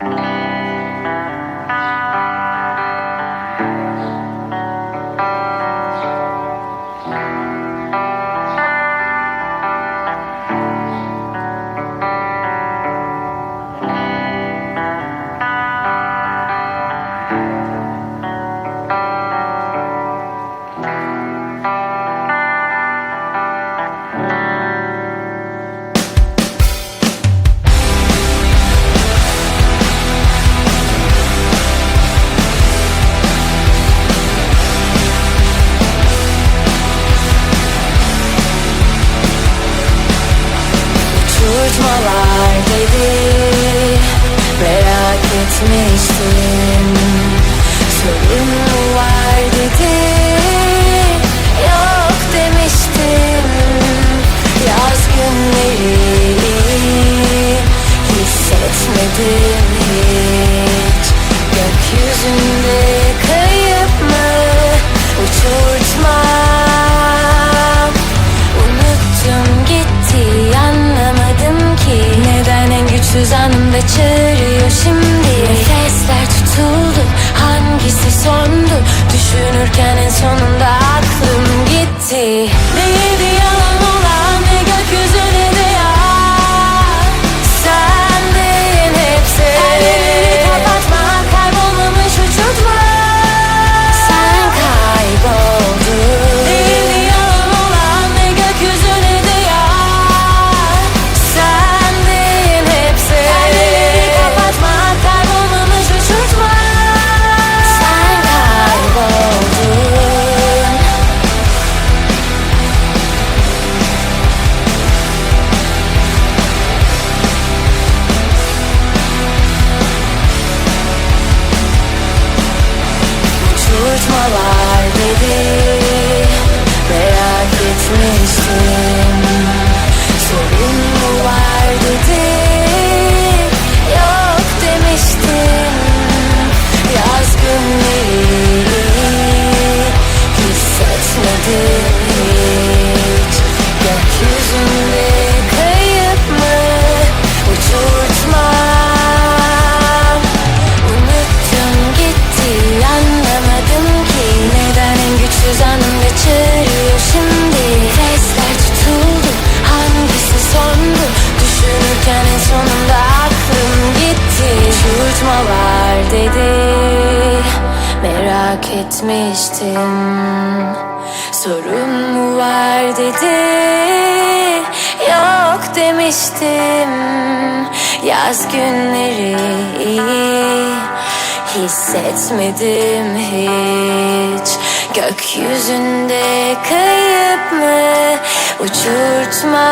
Bye. saçmalar gibi Merak etmiş kaçırıyor şimdi. Nefesler tutuldu. Hangisi sondu? Düşünürken en sonunda aklım gitti. Neydi yalan etmiştin Sorun mu var dedi. Yok demiştim. Yaz günleri iyi Hissetmedim hiç. Gökyüzünde kayıp mı uçurtma